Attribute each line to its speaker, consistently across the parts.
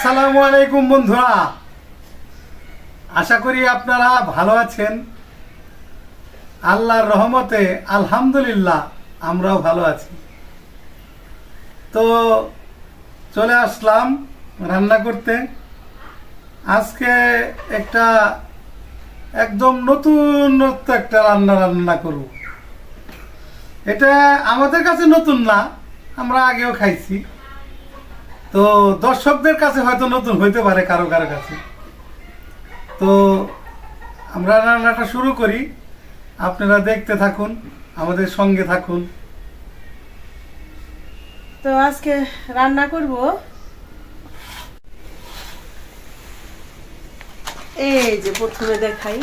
Speaker 1: আসসালামু আলাইকুম বন্ধুরা। আশা করি আপনারা ভালো আছেন। আল্লাহর রহমতে আলহামদুলিল্লাহ আমরাও ভালো আছি। তো চলে আসলাম রান্না করতে। আজকে একটা একদম নতুনত্ব একটা রান্না রান্না করব। এটা আমাদের কাছে নতুন না, আমরা আগেও খাইছি। তো দর্শকদের কাছে হয়তো নতুন হইতে পারে কারও কারও কাছে। তো আমরা রান্নাটা শুরু করি। আপনারা দেখতে থাকুন আমাদের সঙ্গে থাকুন।
Speaker 2: তো আজকে রান্না করব এই যে প্রথমে দেখাই।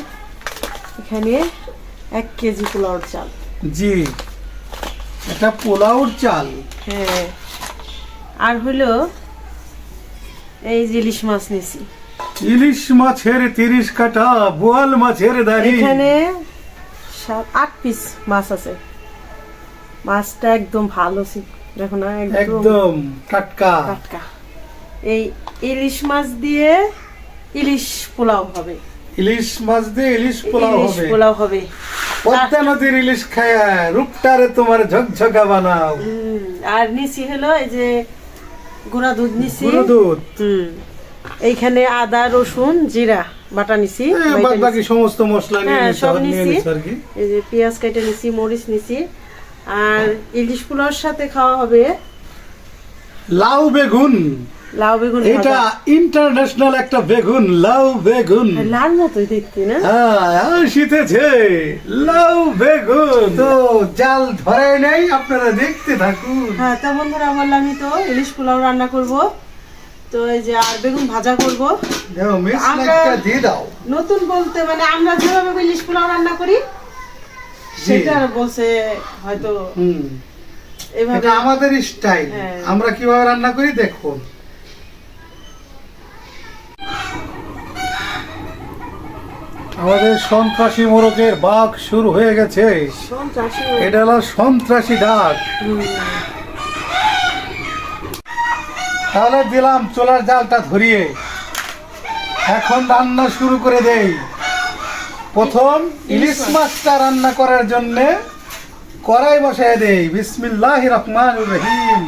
Speaker 2: এখানে এক কেজি পোলাওর চাল।
Speaker 1: জি এটা পোলাওর চাল।
Speaker 2: হ্যাঁ। আর হলো এই ইলিশ মাছ নিছি।
Speaker 1: ইলিশ মাছের তিরিশ কাটা বোয়াল মাছের দাড়ি।
Speaker 2: এখানে সাত আট পিস মাছ আছে। মাছটা একদম ভালো ছিল। দেখো না একদম
Speaker 1: টাটকা।
Speaker 2: টাটকা। এই ইলিশ মাছ দিয়ে ইলিশ পোলাও হবে।
Speaker 1: ইলিশ মাছ দিয়ে ইলিশ পোলাও
Speaker 2: ইলিশ পোলাও হবে।
Speaker 1: পদ্মা নদীর ইলিশ খায়া রূপটারে তোমার ঝকঝকা বানাও।
Speaker 2: আর নিচি হলো এই যে গুঁড়া দুধ নিছি।
Speaker 1: দুধ?
Speaker 2: হুম। এইখানে আদা রসুন জিরা বাটা নিছি।
Speaker 1: হ্যাঁ, বাদ বাকি সমস্ত মশলা নিয়ে
Speaker 2: হ্যাঁ, সব নিছি।
Speaker 1: আর কি।
Speaker 2: এই যে পেঁয়াজ কেটে নিছি মরিচ নিছি। আর ইলিশ পোলাওর সাথে খাওয়া হবে
Speaker 1: লাউ বেগুন।
Speaker 2: লাউ বেগুন
Speaker 1: এটা ইন্টারন্যাশনাল একটা বেগুন লাউ বেগুন।
Speaker 2: লাল মতোই দেখতে না?
Speaker 1: হ্যাঁ শীতেছে। লাউ বেগুন। তো জাল ধরে নেই আপনারা দেখতে থাকুন।
Speaker 2: হ্যাঁ তা বন্ধুরা বললামই তো ইলিশ পোলাও রান্না করব। তো এই যে আর বেগুন ভাজা করব। আমরা-
Speaker 1: দিয়ে দাও।
Speaker 2: নতুন বলতে মানে আমরা যেভাবে ইলিশ পোলাও রান্না করি সেটা বলছে হয়তো
Speaker 1: হুম। এটা আমাদের স্টাইল।
Speaker 2: হ্যাঁ।
Speaker 1: আমরা কীভাবে রান্না করি দেখুন। আমাদের সন্ত্রাসী মোরগের বাঘ শুরু হয়ে গেছে। এটা হলো সন্ত্রাসী ডাক। তাহলে দিলাম চোলার জালটা ধরিয়ে। এখন রান্না শুরু করে দেই। প্রথম ইলিশ মাছটা রান্না করার জন্য কড়াই বসায় দেই। বিসমিল্লাহ রহমান রহিম।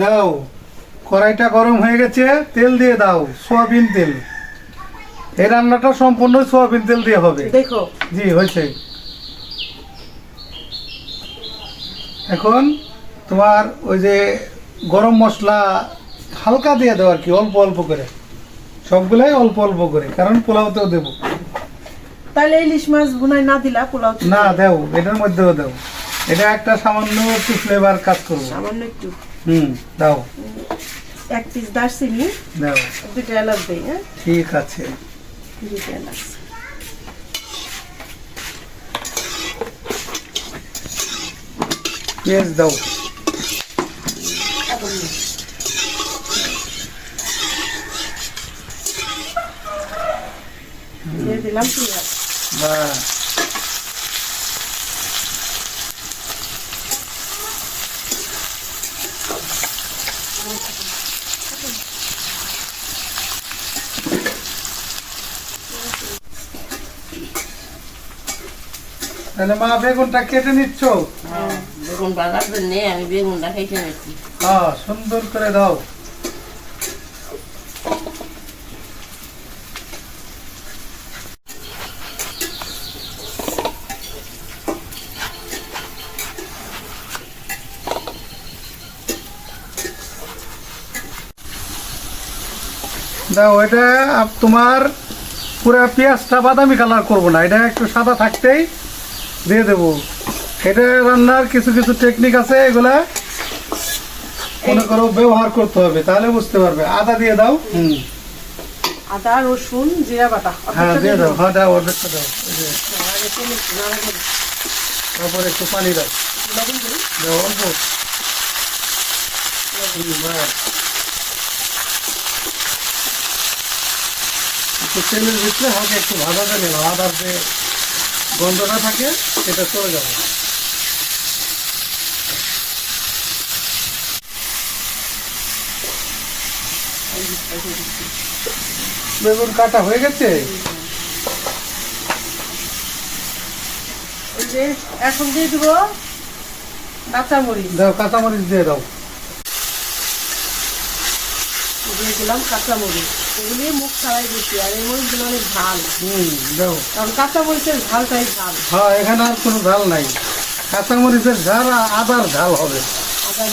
Speaker 1: দাও। কড়াইটা গরম হয়ে গেছে তেল দিয়ে দাও সোয়াবিন তেল। এই রান্নাটা সম্পূর্ণ সোয়াবিন তেল দিয়ে হবে।
Speaker 2: দেখো।
Speaker 1: জি হয়েছে। এখন তোমার ওই যে গরম মশলা হালকা দিয়ে দাও আর কি অল্প অল্প করে। সবগুলাই অল্প অল্প করে কারণ পোলাওতেও দেবো।
Speaker 2: তাহলে ইলিশ মাছ ভুনাই না দিলা পোলাও
Speaker 1: না দেও এটার মধ্যেও দাও। এটা একটা সামান্য একটু ফ্লেভার কাজ করব।
Speaker 2: সামান্য একটু।
Speaker 1: হুম দাও।
Speaker 2: এক পিস দারচিনি দুটো এলাচ দেই হ্যাঁ?
Speaker 1: ঠিক আছে।
Speaker 2: দুটো এলাচ।
Speaker 1: পেঁয়াজ দাও।
Speaker 2: দিয়ে দিলাম পেঁয়াজ।
Speaker 1: বা তাহলে মা বেগুনটা কেটে নিচ্ছ?
Speaker 3: বেগুন বাগার জন্য আমি বেগুনটা খেতে নিচ্ছি।
Speaker 1: হ্যাঁ সুন্দর করে দাও। দাও এটা তোমার পুরো পেঁয়াজটা বাদামি কালার করব না এটা একটু সাদা থাকতেই দিয়ে দেবো। এটা রান্নার কিছু কিছু টেকনিক আছে এগুলা মনে করো ব্যবহার করতে হবে তাহলে বুঝতে পারবে। আদা দিয়ে দাও। হুম।
Speaker 2: আদা রসুন জিরা বাটা।
Speaker 1: হ্যাঁ দিয়ে দাও। হ্যাঁ দাও অর্ধেকটা দাও। তারপর একটু পানি দাও।
Speaker 2: লবণ দিই
Speaker 1: দাও অল্প একটু তেলের ভিতরে হালকা একটু ভাজা দেবে আদার যে গন্ধটা থাকে সেটা চলে যাবে। বেগুন কাটা হয়ে গেছে?
Speaker 2: এখন দিয়ে দিব কাঁচামরিচ।
Speaker 1: দাও কাঁচামরিচ দিয়ে দাও।
Speaker 2: দিয়ে দিলাম কাঁচামরিচ এগুলি মুখ ছাড়াই দিচ্ছি আর এই মরিচগুলো অনেক ঝাল।
Speaker 1: হুম দাও।
Speaker 2: কারণ কাঁচামরিচের ঝালটাই ঝাল।
Speaker 1: হ্যাঁ এখানে আর কোনো ঝাল নাই। কাঁচামরিচের ঝাল আর আদার ঝাল হবে।
Speaker 2: আদা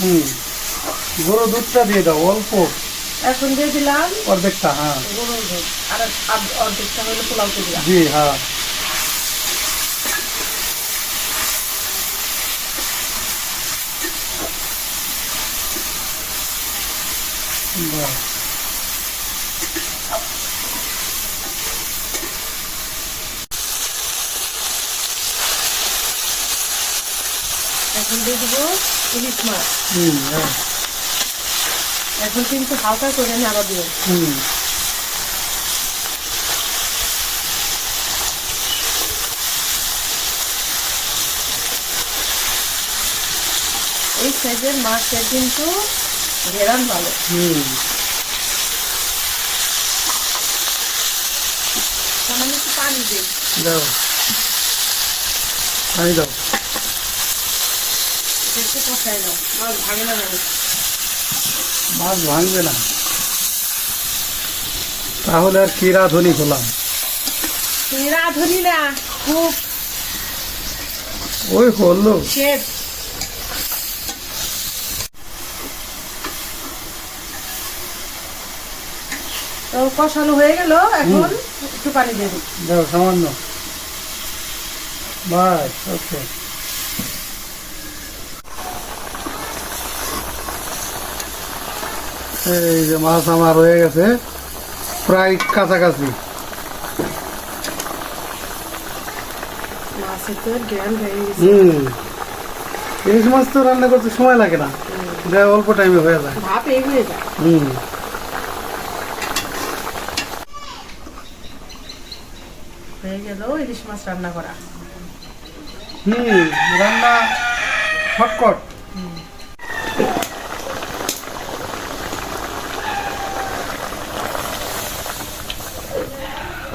Speaker 1: হুম গরু দুধটা দিয়ে দাও অল্প।
Speaker 2: এখন দিয়ে দিলাম
Speaker 1: অর্ধেকটা হ্যাঁ।
Speaker 2: গরুর দুধ। আর অর্ধেকটা হলো পোলাওতে দিলাম।
Speaker 1: জি হ্যাঁ।
Speaker 2: এখন দিয়ে দেবো ইলিশ মাছ।
Speaker 1: হ্যাঁ,
Speaker 2: এখন কিন্তু হালকা করে নাড়া
Speaker 1: হুম।
Speaker 2: এই সাইজের মাছটা কিন্তু ঘেরান ভালো
Speaker 1: হুম।
Speaker 2: সামান্য একটু পানি দিই।
Speaker 1: দাও। পানি দাও।
Speaker 2: বেশি কষায় না মাছ ভাঙে না
Speaker 1: মাছ ভাঙবে না। তাহলে আর কি রাঁধুনি
Speaker 2: তুমি রাঁধুনি না খুব
Speaker 1: ওই হলো।
Speaker 2: শেফ তো কষানো হয়ে গেল এখন একটু পানি দিয়ে দিই।
Speaker 1: সামান্য। বাস ওকে। এই যে মাছ আমার হয়ে গেছে প্রায় কাছাকাছি। হুম। ইলিশ মাছ তো রান্না করতে সময় লাগে না। এটা অল্প টাইমে হয়ে যায়।
Speaker 2: ভাপ এগিয়ে যায়।
Speaker 1: হুম
Speaker 2: হয়ে গেল ইলিশ মাছ রান্না করা।
Speaker 1: হুম রান্না ফটকট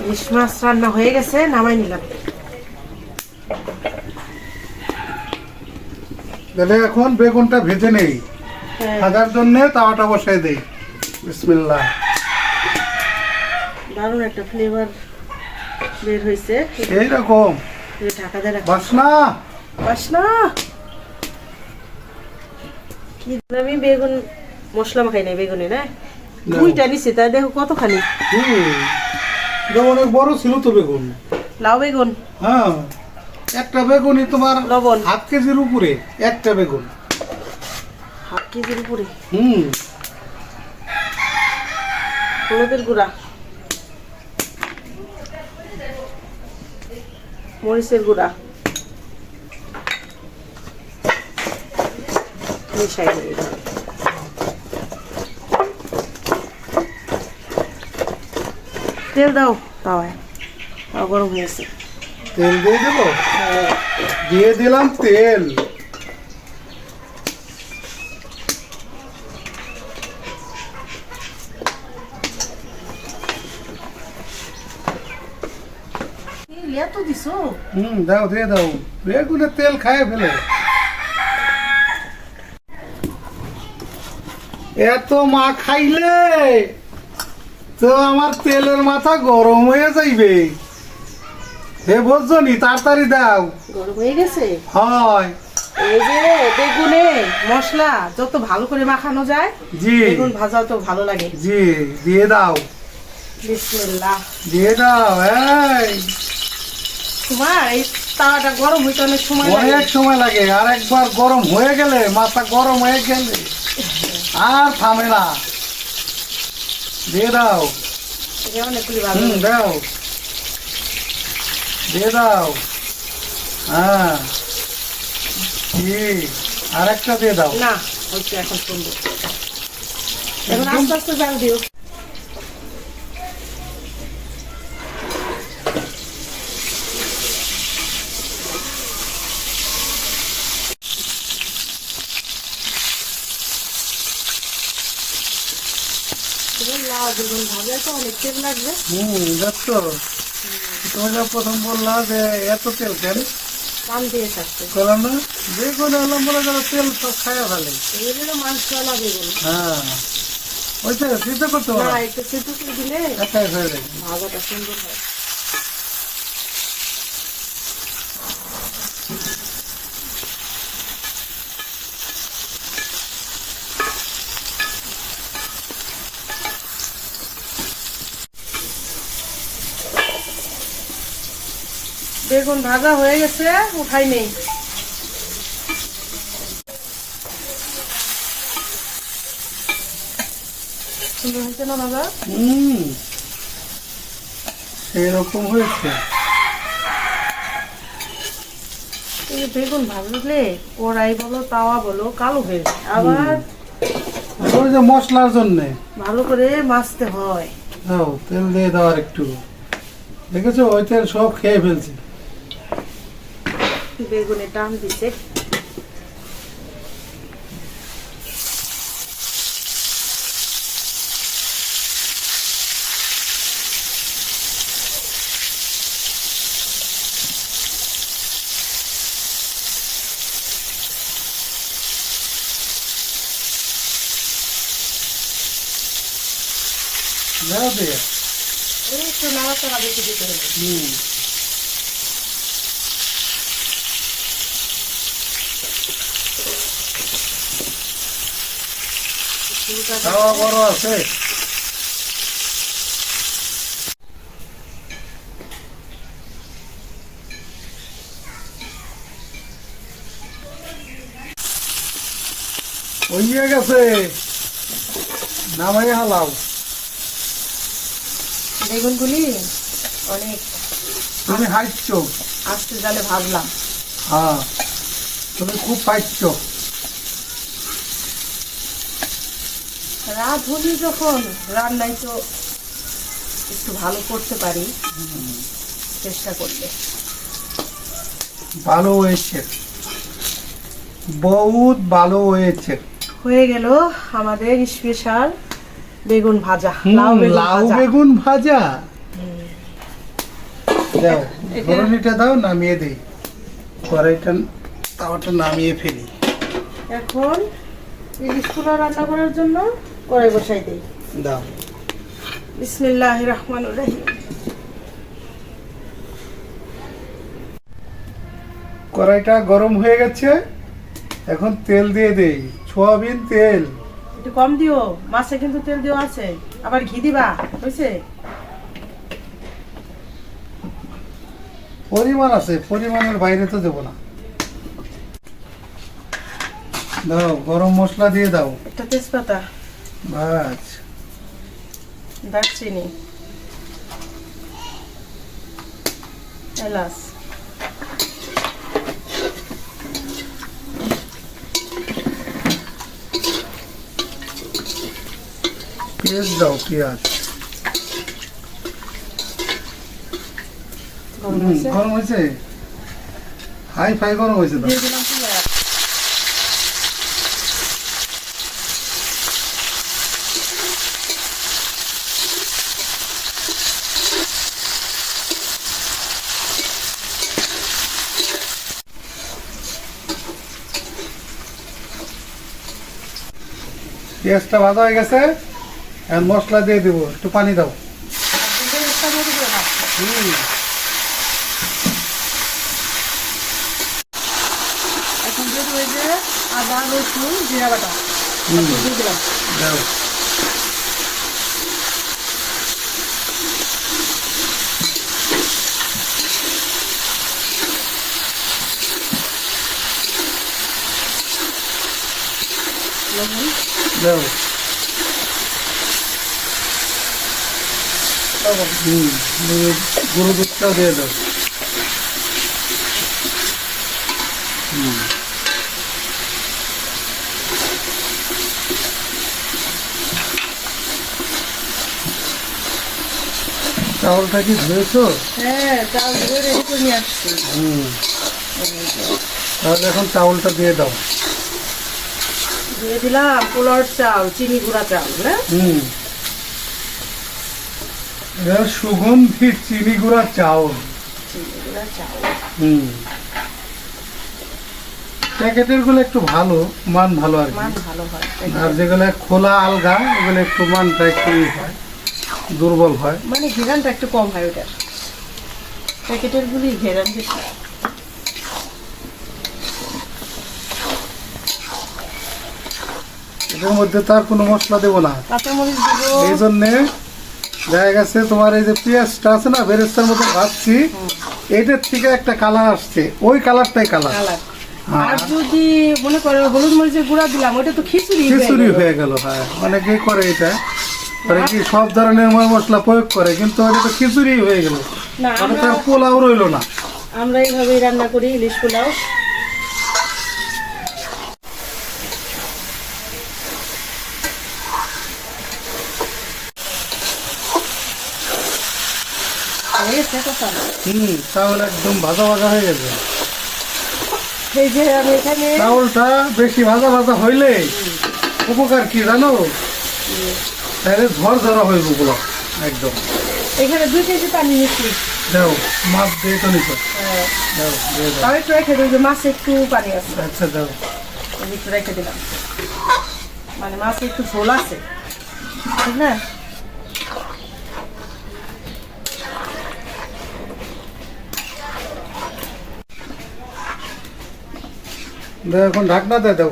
Speaker 2: ইলিশ মাছ রান্না হয়ে গেছে নামাই নিলাম।
Speaker 1: তাহলে এখন বেগুনটা ভেজে নেই।
Speaker 2: হ্যাঁ।
Speaker 1: ভাজার জন্য তাওয়াটা বসাই দেই। বিসমিল্লাহ।
Speaker 2: দারুণ একটা ফ্লেভার বের হয়েছে
Speaker 1: এইরকম।
Speaker 2: ঢাকা দিয়ে
Speaker 1: বাসনা।
Speaker 2: কি আমি বেগুন মশলা মাখাই নাই বেগুনে না। দুইটা নিছি তাই দেখো কতখানি।
Speaker 1: অনেক বড় ছিল তো বেগুন।
Speaker 2: লাউ বেগুন।
Speaker 1: হ্যাঁ। একটা বেগুনই তোমার
Speaker 2: লবণ।
Speaker 1: হাফ কেজির উপরে একটা বেগুন।
Speaker 2: হাফ কেজির উপরে।
Speaker 1: হুম।
Speaker 2: হলুদের গুঁড়া। মরিচের গুঁড়া। মিশাই নিই তেল দাও তাওয়ায়। তাও গরম হয়েছে।
Speaker 1: তেল দিয়ে দেবো? দিয়ে দিলাম তেল
Speaker 2: এত দিছো
Speaker 1: হুম দাও দিয়ে দাও। বেগুনের তেল খায় ফেলে। এত মা খাইলে তো আমার তেলের মাথা গরম হয়ে যাইবে। হে বুঝছ নি তাড়াতাড়ি দাও।
Speaker 2: গরম হয়ে গেছে?
Speaker 1: হয়।
Speaker 2: এই যে বেগুনে মশলা যত ভালো করে মাখানো যায়
Speaker 1: জি।
Speaker 2: বেগুন ভাজা তো ভালো লাগে।
Speaker 1: জি দিয়ে দাও।
Speaker 2: বিসমিল্লাহ।
Speaker 1: দিয়ে দাও এই।
Speaker 2: তোমার এই তাওয়াটা গরম হইতে অনেক সময়
Speaker 1: অনেক সময় লাগে আর একবার গরম হয়ে গেলে মাথা গরম হয়ে গেলে আর থামে না। দিয়ে দাও।
Speaker 2: এটা অনেকগুলি ভালো।
Speaker 1: হুম দাও। দিয়ে দাও। হ্যাঁ। আর একটা দিয়ে দাও।
Speaker 2: না এখন সুন্দর। এখন আস্তে আস্তে জাল দিও। তো অনেক তেল লাগবে।
Speaker 1: হুম দেখছ তুমি যা প্রথম বললা যে এত তেল কেন
Speaker 2: কান দিয়ে থাকছে
Speaker 1: বললাম না? যে কোনো হলাম বলে যারা তেল সব খায়া ফেলে।
Speaker 2: এগুলো মাংস আলা বেগুন
Speaker 1: হ্যাঁ। ওইটা সিদ্ধ করতে
Speaker 2: না
Speaker 1: পারো
Speaker 2: একটু সেটু করে দিলে ভাজাটা সুন্দর হয়। বেগুন ভাজা হয়ে গেছে উঠাই নেই।
Speaker 1: সেরকম হয়েছে
Speaker 2: বেগুন ভাজলে কড়াই বলো তাওয়া বলো কালো হয়ে আবার
Speaker 1: ওই যে মশলার জন্যে।
Speaker 2: ভালো করে মাছতে হয়।
Speaker 1: দাও তেল দিয়ে দাও আর একটু। দেখেছ? ওই তেল সব খেয়ে ফেলছে।
Speaker 2: বেগুনে টান দিছে।
Speaker 1: দাও দিয়ে
Speaker 2: এই একটু নাড়াচাড়া বেশি দিতে হবে।
Speaker 1: হুম। খাওয়া বড় আছে হইয়া গেছে নামাই হালাও
Speaker 2: বেগুনগুলি অনেক
Speaker 1: তুমি হাইচ্ছ
Speaker 2: আস্তে জালে ভাজলাম
Speaker 1: হ্যাঁ তুমি খুব পাইচ্ছ
Speaker 2: রাত হলি যখন রান্নায় তো একটু ভালো করতে পারি চেষ্টা করলে
Speaker 1: ভালো হয়েছে। বহুত ভালো হয়েছে।
Speaker 2: হয়ে গেল আমাদের স্পেশাল বেগুন ভাজা লাউ বেগুন ভাজা।
Speaker 1: দাও দাও নামিয়ে দিই। কড়াইটা তাওয়াটা নামিয়ে ফেলি।
Speaker 2: এখন ইলিশ রান্না করার জন্য কড়াই বসাই দিই।
Speaker 1: দাও।
Speaker 2: বিসমিল্লাহ রহমান রহিম।
Speaker 1: কড়াইটা গরম হয়ে গেছে এখন তেল দিয়ে দেই। সোয়াবিন তেল।
Speaker 2: একটু কম দিও মাছে কিন্তু তেল দেওয়া আছে। আবার ঘি দিবা হয়েছে
Speaker 1: পরিমাণ আছে পরিমাণের বাইরে তো দেবো না। দাও গরম মশলা দিয়ে দাও।
Speaker 2: একটা তেজপাতা।
Speaker 1: বাস
Speaker 2: দারচিনি এলাচ।
Speaker 1: পেঁয়াজ দাও পেঁয়াজ।
Speaker 2: গরম হয়েছে?
Speaker 1: হাই ফাই গরম হয়েছে দাও
Speaker 2: দিয়ে দিলাম পেঁয়াজ
Speaker 1: পেঁয়াজটা ভাজা হয়ে গেছে এখন মশলা দিয়ে দেবো একটু পানি দাও।
Speaker 2: দিবে না
Speaker 1: হুম,
Speaker 2: এখন দিয়ে দেবে যে আদা রসুন জিরা বাটা। দিলাম।
Speaker 1: দাও।
Speaker 2: No.
Speaker 1: হুম গরু দুধটাও দিয়ে দাও হুম চাউলটা কি ধুয়েছ
Speaker 2: হ্যাঁ চাউল ধুয়ে রেখে নিয়ে আসছি
Speaker 1: হুম তাহলে এখন চাউলটা দিয়ে দাও
Speaker 2: দিয়ে দিলাম পোলার চাল চিনি গুঁড়া চাল না
Speaker 1: হুম। সুগন্ধি চিনি গুঁড়া চাউল।
Speaker 2: চিনি গুঁড়া চাল
Speaker 1: হুম। প্যাকেটেরগুলো একটু ভালো মান ভালো আর
Speaker 2: মান ভালো হয়
Speaker 1: আর যেগুলো খোলা আলগা ওগুলো একটু মানটা একটু হয় দুর্বল হয়।
Speaker 2: মানে ঘেরানটা একটু কম হয় ওটার। প্যাকেটের গুলি ঘেরান বেশি
Speaker 1: এটার মধ্যে তার কোনো মশলা দেবো না। এই জন্যে দেখা গেছে তোমার এই যে পেঁয়াজটা আছে না বেরেস্তার মতো ভাবছি এটার থেকে একটা কালার আসছে। ওই কালারটাই কালার হ্যাঁ।
Speaker 2: আর যদি মনে করো হলুদ মরিচের গুঁড়া দিলাম ওটা তো খিচুড়ি
Speaker 1: খিচুড়ি হয়ে গেল হ্যাঁ। অনেকেই করে এটা। করে কি সব ধরনের মশলা প্রয়োগ করে কিন্তু তো খিচুড়ি হয়ে গেল। মানে তার পোলাও রইল না।
Speaker 2: আমরা এইভাবেই রান্না করি ইলিশ পোলাও।
Speaker 1: হুম চাউল একদম ভাজা ভাজা হয়ে গেছে।
Speaker 2: এই যে আমি এখানে
Speaker 1: চাউলটা বেশি ভাজা ভাজা হইলে উপকার কি জানো? তাহলে ঝড় ঝরা হইবগুলো একদম।
Speaker 2: এখানে দুই কেজি পানি নিচ্ছি।
Speaker 1: দাও মাছ দিয়ে তো নিছো।
Speaker 2: হ্যাঁ।
Speaker 1: দাও
Speaker 2: তাও একটু রেখে যে মাছে একটু পানি আছে।
Speaker 1: আচ্ছা দাও।
Speaker 2: আমি একটু রেখে দিলাম। মানে মাছে একটু ঝোল আছে। ঠিক না?
Speaker 1: দাও এখন ঢাকনা দিয়ে দাও।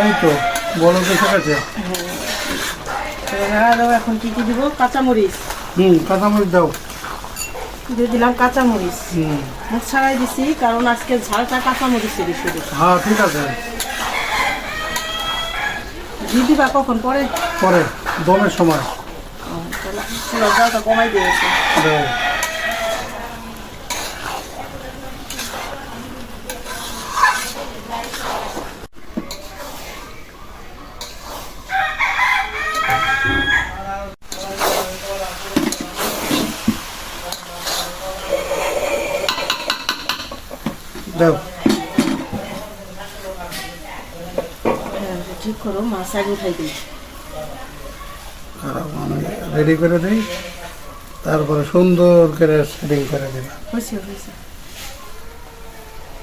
Speaker 1: এই তো তো গেছে
Speaker 2: আরও এখন কি কি দিব? কাঁচামরিচ।
Speaker 1: হুম কাঁচামরিচ দাও।
Speaker 2: দিয়ে দিলাম কাঁচামরিচ।
Speaker 1: হুম।
Speaker 2: মুখ ছাড়াই দিছি কারণ আজকে ঝালটা কাঁচামরিচেরই শুধু
Speaker 1: হ্যাঁ ঠিক আছে।
Speaker 2: ঘি দিবা কখন? পরে?
Speaker 1: পরে দমের সময়।
Speaker 2: ঝালটা কমাই দিয়েছে।
Speaker 1: দাও।
Speaker 2: ঠিক করো মাছ আগে উঠাই দিই
Speaker 1: খারাপ আমি রেডি করে দিই তারপরে সুন্দর করে সেটিং করে দিলাম
Speaker 2: হয়েছে হয়েছে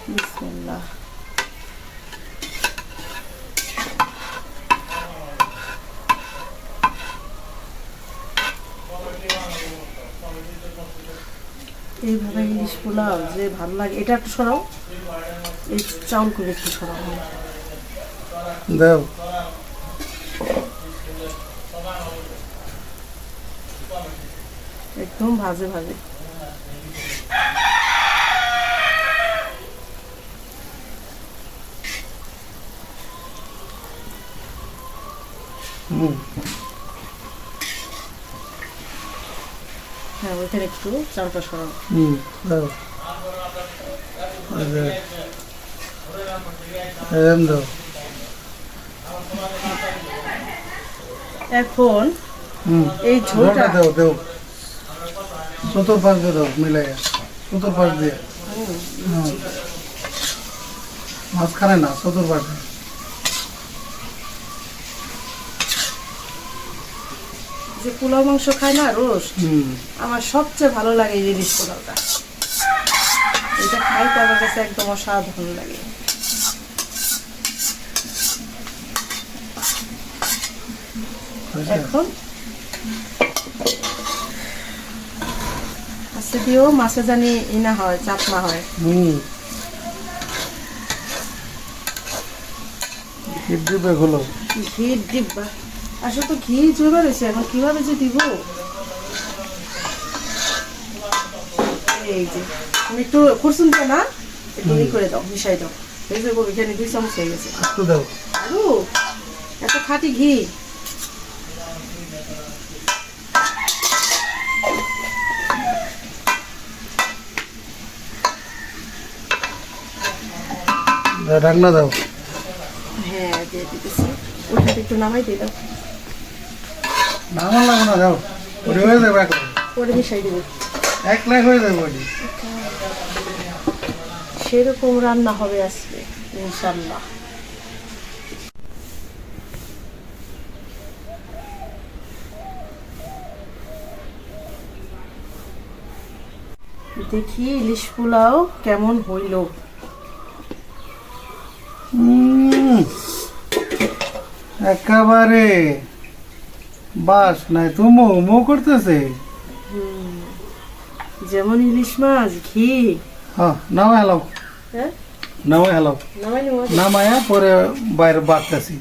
Speaker 2: বিসমিল্লাহ এইভাবে ইলিশ পোলাও যে ভালো লাগে এটা একটু সরাও। এই চাউল করে একটু সরাও।
Speaker 1: দাও।
Speaker 2: একদম ভাজে ভাজে। হ্যাঁ ওইখানে একটু চাউলটা সরাও।
Speaker 1: হুম দাও আচ্ছা। এরম দাও
Speaker 2: এখন এই ঝোলটা
Speaker 1: দাও দাও। চতুর্পাশ দিয়ে দাও মিলাই। চতুর্পাশ দিয়ে। মাঝখানে না চতুর্পাশে
Speaker 2: যে পোলাও মাংস খায় না
Speaker 1: হুম।
Speaker 2: আমার সবচেয়ে ভালো লাগে এই ইলিশ পোলাওটা। এটা খাইতে আমার কাছে একদম অসাধারণ লাগে। এখন আস্তে দিয়েও মাছে জানি ইনা হয় চাপ না হয়।
Speaker 1: হুম। দিবে হলো।
Speaker 2: ঘির ডিব্বা আসলে তো ঘি জোগাড় হয়েছে এখন কীভাবে যে দিব? এই যে। তুমি একটু খুরসুন দিয়ে না একটু ই করে দাও মিশাই দাও। এই যে এখানে দুই চামচ হয়ে গেছে।
Speaker 1: একটু দাও।
Speaker 2: আরও এত খাঁটি ঘি।
Speaker 1: ঢাকনা দাও।
Speaker 2: হ্যাঁ দিয়ে দিতেছি। ওটাতে একটু নামাই দিয়ে দাও।
Speaker 1: না আমার না দাও ওটি হয়ে যাবে
Speaker 2: পরে মিশাই দেবো।
Speaker 1: এক লাখ হয়ে যাবে ওটি।
Speaker 2: সেরকম রান্না হবে আজকে ইনশাল্লাহ দেখি ইলিশ পোলাও কেমন হইল।
Speaker 1: একেবারে বাস নাই তো মো মো করতেছে।
Speaker 2: যেমন ইলিশ মাছ ঘি।
Speaker 1: হ্যাঁ নাও
Speaker 2: হ্যাঁ
Speaker 1: নামাই হেলাও।
Speaker 2: নামাই
Speaker 1: পরে বাইরে বাড়তেছি।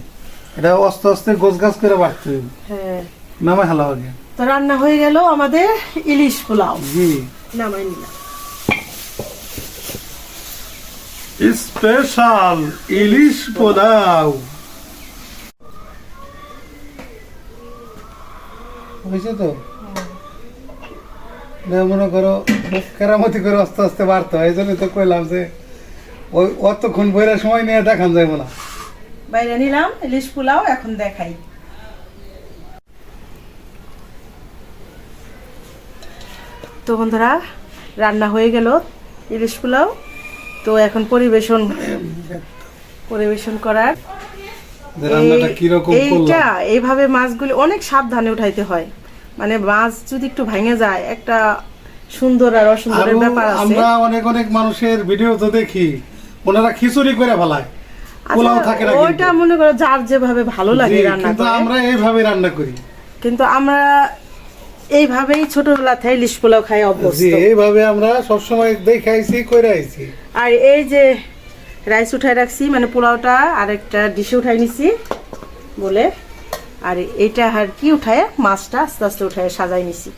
Speaker 1: এটা আস্তে আস্তে গোছ গাছ করে বাড়তে হবে
Speaker 2: হ্যাঁ।
Speaker 1: নামাই হেলাও আগে।
Speaker 2: তো রান্না হয়ে গেল আমাদের ইলিশ পোলাও।
Speaker 1: জি।
Speaker 2: নামাই নিলাম।
Speaker 1: স্পেশাল ইলিশ পোলাও। হয়েছে তো? মনে করো কেরামতি করে আস্তে আস্তে বাড়তে হয়। এই জন্য তো কইলাম যে ওই অতক্ষণ বইরা সময় নিয়ে দেখান যাবে না।
Speaker 2: বাইরে নিলাম ইলিশ পোলাও এখন দেখাই। তো বন্ধুরা রান্না হয়ে গেল ইলিশ পোলাও। তো এখন পরিবেশন পরিবেশন করার। এইটা এইভাবে মাছগুলি অনেক সাবধানে উঠাইতে হয়। মানে মাছ যদি একটু ভেঙে যায় একটা সুন্দর আর অসুন্দরের ব্যাপার আছে।
Speaker 1: আমরা অনেক অনেক মানুষের ভিডিও তো দেখি। ওনারা খিচুড়ি করে ফেলায়। পোলাও
Speaker 2: আচ্ছা,
Speaker 1: থাকে না
Speaker 2: ওইটা মনে করো যার যেভাবে ভালো লাগে রান্না
Speaker 1: কিন্তু আমরা এইভাবে রান্না করি।
Speaker 2: কিন্তু আমরা এইভাবেই ছোটবেলা থেকে ইলিশ পোলাও খাই অভ্যস্ত।
Speaker 1: জি এইভাবে আমরা সবসময় দেখে আইছি করে আইছি।
Speaker 2: আর এই যে রাইস উঠাই রাখছি মানে পোলাওটা আরেকটা ডিশে উঠাই নিছি বলে। আর এইটা আর কি উঠায়? মাছটা আস্তে আস্তে উঠায় সাজাই নিছি।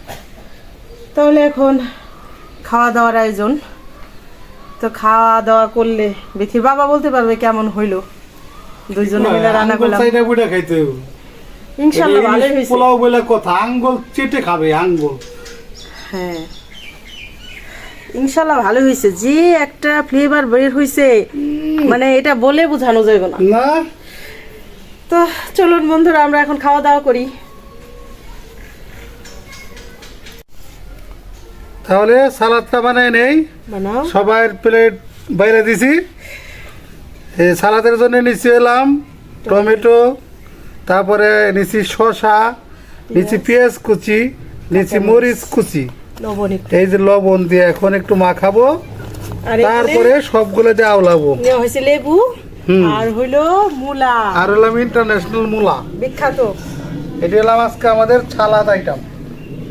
Speaker 2: তাহলে এখন খাওয়া দাওয়ার আয়োজন। তো খাওয়া দাওয়া করলে বেথির বাবা বলতে পারবে কেমন হইল। দুইজনে মিলে রান্না করলাম।
Speaker 1: চাইটা বুড়া খাইতে এটা
Speaker 2: ভালোই
Speaker 1: ইলিশ পোলাও বলে কথা আঙ্গুল চেটে খাবে আঙ্গুল।
Speaker 2: হ্যাঁ। ইনশাল্লাহ ভালো হয়েছে। যে একটা ফ্লেভার বের হয়েছে মানে এটা বলে বোঝানো যাবে না।
Speaker 1: না?
Speaker 2: তো চলুন বন্ধুরা আমরা এখন খাওয়া দাওয়া করি।
Speaker 1: তাহলে সালাদটা বানাই নেই। সবার প্লেট বাইরে দিছি। এই সালাদের জন্য নিচে এলাম টমেটো তারপরে নিচি শসা নিচি পেঁয়াজ কুচি নিচি মরিচ কুচি। এই যে লবণ দিয়ে এখন একটু মাখাবো। তারপরে সবগুলো দিয়ে আওলাবো।
Speaker 2: হয়েছে লেবু আর হইল মূলা।
Speaker 1: আর হলাম ইন্টারন্যাশনাল মূলা।
Speaker 2: বিখ্যাত।
Speaker 1: এটি হলাম আজকে আমাদের ছালাদ আইটেম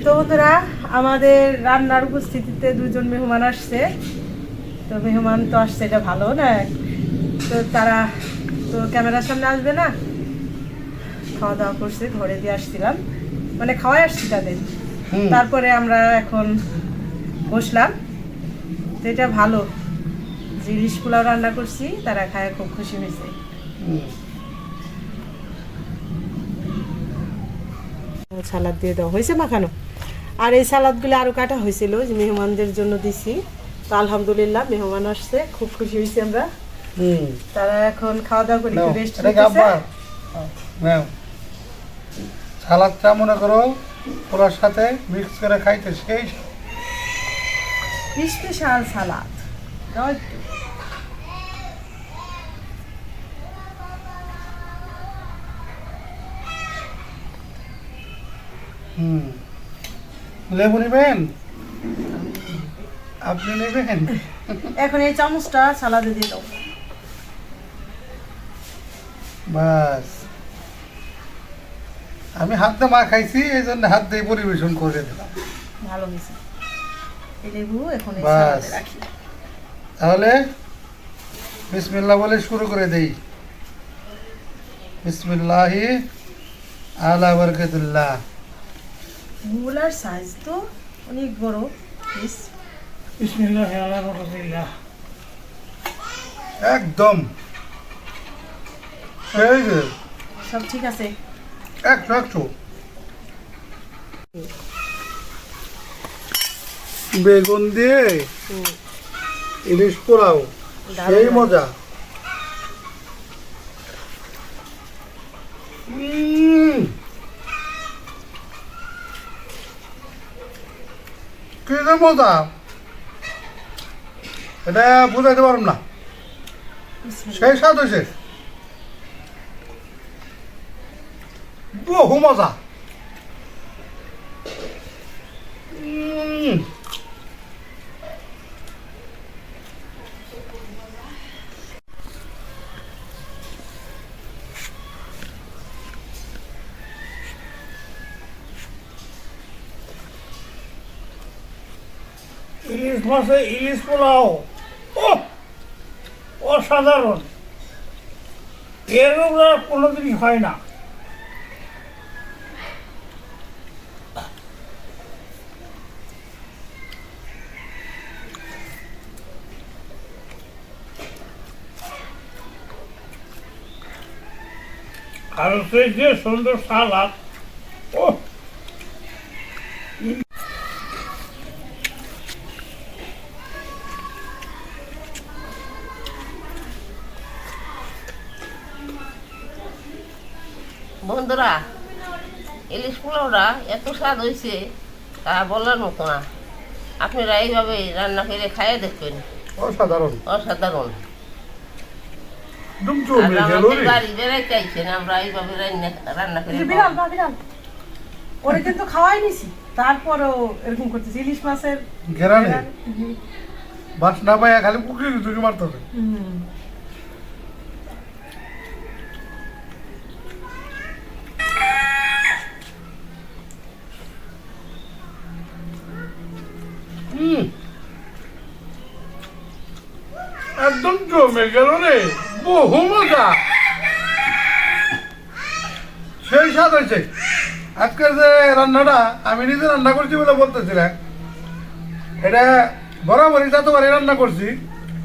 Speaker 2: তো বন্ধুরা আমাদের রান্নার উপস্থিতিতে দুজন মেহমান আসছে। তো মেহমান তো আসছে এটা ভালো না? তো তারা তো ক্যামেরার সামনে আসবে না? খাওয়া দাওয়া করছে ঘরে দিয়ে আসছিলাম। মানে খাওয়াই আসছি তাদের। তারপরে আমরা এখন বসলাম। তো এটা ভালো। যে ইলিশ পোলাও রান্না করছি তারা খায় খুব খুশি হয়েছে। সালাদ দিয়ে দেওয়া হয়েছে মাখানো? আর এই সালাদগুলো আরও কাটা হয়েছিল যে মেহমানদের জন্য দিছি। তো আলহামদুলিল্লাহ মেহমান আসছে খুব খুশি হয়েছি আমরা। তারা এখন খাওয়া দাওয়া করে একটু রেস্ট।
Speaker 1: সালাদটা মনে করো সাথে মিক্স করে খাইতে সেই
Speaker 2: স্পেশাল সালাদ।
Speaker 1: হুম। লেবু নেবেন? আপনি নেবেন?
Speaker 2: এখন এই চামচটা সালাদে দিয়ে দাও।
Speaker 1: বাস। আমি হাত মা খাইছি এই জন্য হাত দিয়ে পরিবেশন করে দিলাম।
Speaker 2: ভালো হয়েছে। লেবু এখন
Speaker 1: বাস। তাহলে বিসমিল্লাহ বলে শুরু করে দেই। বিসমিল্লাহি আলা বরকতুল্লাহ।
Speaker 2: মূলার সাইজ তো অনেক বড়।
Speaker 1: একদম।
Speaker 2: সব ঠিক আছে?
Speaker 1: একশো একশো বেগুন দিয়ে ইলিশ পোলাও। সেই মজা উম। কি যে মজা এটা বুঝাইতে পারব না। সেই স্বাদ হয়েছে বহু মজা উম।
Speaker 4: ইলিশ মাছে ইলিশ পোলাও। অসাধারণ। এরকম আর কোনোদিনই হয় না। আর সেই যে সুন্দর সালাদ ও
Speaker 3: বন্ধুরা ইলিশ পোলাওটা এত স্বাদ হয়েছে তা বলার মতো না। আপনারা এইভাবে রান্না করে খাইয়ে দেখবেন।
Speaker 1: অসাধারণ।
Speaker 3: অসাধারণ। আমাদের বাড়ি বেড়াইতে আইছেন আমরা এইভাবে রান্না রান্না করে
Speaker 2: এই বিড়াল বিড়াল। ওরে কিন্তু খাওয়াই নিছি। তারপরও এরকম করতেছি ইলিশ মাছের
Speaker 1: ঘেরানে বাস না পাইয়া খালি পুকুরি ঢুকে মারতেছে
Speaker 2: হুম।
Speaker 1: জমে গেল রে বহু মজা। সেই স্বাদ হয়েছে। আজকের যে রান্নাটা আমি নিজে রান্না করছি বলে বলতেছিলাম এটা বরাবরই যতবারই রান্না করছি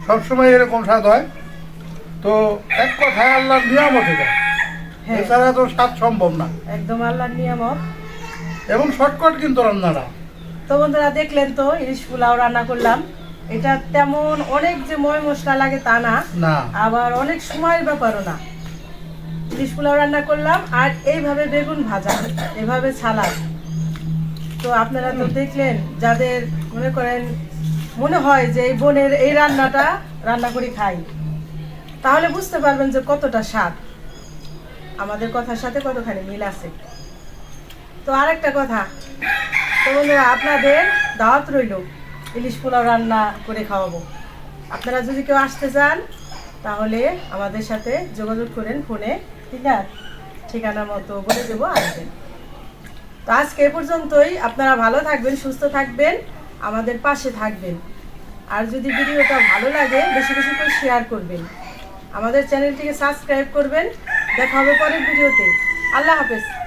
Speaker 1: সবসময় এরকম স্বাদ হয়। তো এক কথায় আল্লাহর নিয়ামত এটা।
Speaker 2: হ্যাঁ।
Speaker 1: এছাড়া তো স্বাদ সম্ভব না।
Speaker 2: একদম আল্লাহর নিয়ামত।
Speaker 1: এবং শর্টকাট কিন্তু রান্নাটা।
Speaker 2: তো বন্ধুরা দেখলেন তো ইলিশ পোলাও রান্না করলাম। এটা তেমন অনেক যে ময় মশলা লাগে তা
Speaker 1: না
Speaker 2: আবার অনেক সময়ের ব্যাপারও না। ইলিশ পোলাও রান্না করলাম আর এইভাবে বেগুন ভাজা এভাবে ছালাদ তো আপনারা তো দেখলেন যাদের মনে করেন মনে হয় যে এই বোনের এই রান্নাটা রান্না করে খাই তাহলে বুঝতে পারবেন যে কতটা স্বাদ। আমাদের কথার সাথে কতখানি মিল আছে। তো আরেকটা কথা তো বন্ধুরা আপনাদের দাওয়াত রইল। ইলিশ পোলাও রান্না করে খাওয়াবো। আপনারা যদি কেউ আসতে চান, তাহলে আমাদের সাথে যোগাযোগ করেন ফোনে। ঠিক আছে? ঠিকানা মতো বলে দেবো, আসবেন। তো আজকে এ পর্যন্তই। আপনারা ভালো থাকবেন, সুস্থ থাকবেন, আমাদের পাশে থাকবেন। আর যদি ভিডিওটা ভালো লাগে, বেশি বেশি করে শেয়ার করবেন। আমাদের চ্যানেলটিকে সাবস্ক্রাইব করবেন। দেখা হবে পরের ভিডিওতে। আল্লাহ হাফেজ।